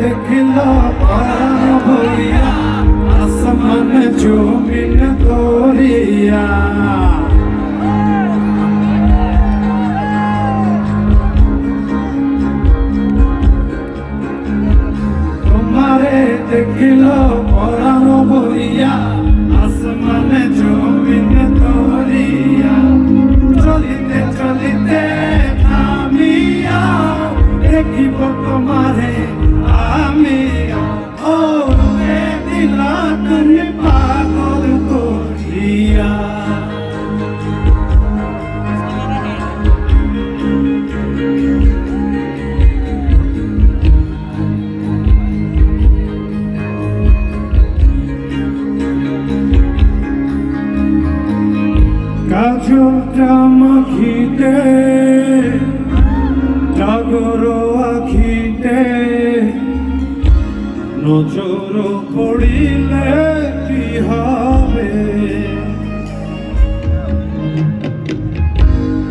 দেখিল পরাণ ভরিয়া, আসমান জমিন করিয়া তোমারে দেখিল পরাণ ভরিয়া, আসমানে জমিন তরিয়া। চলিতে চলিতে থামিয়া, দেখিব তোমারে আচলটা মাখিতে জাগর আখিতে নজর পড়িলে কি হবে?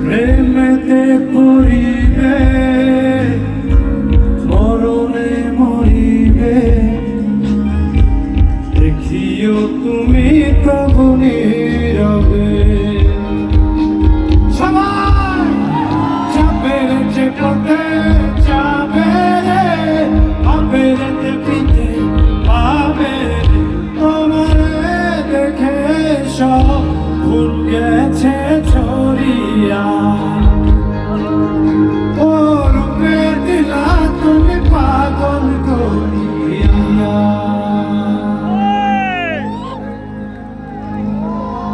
প্রেমেতে পড়িবে, মরণে মরিবে। দেখিও তুমি প্রভুনি সব ভুল গেছে।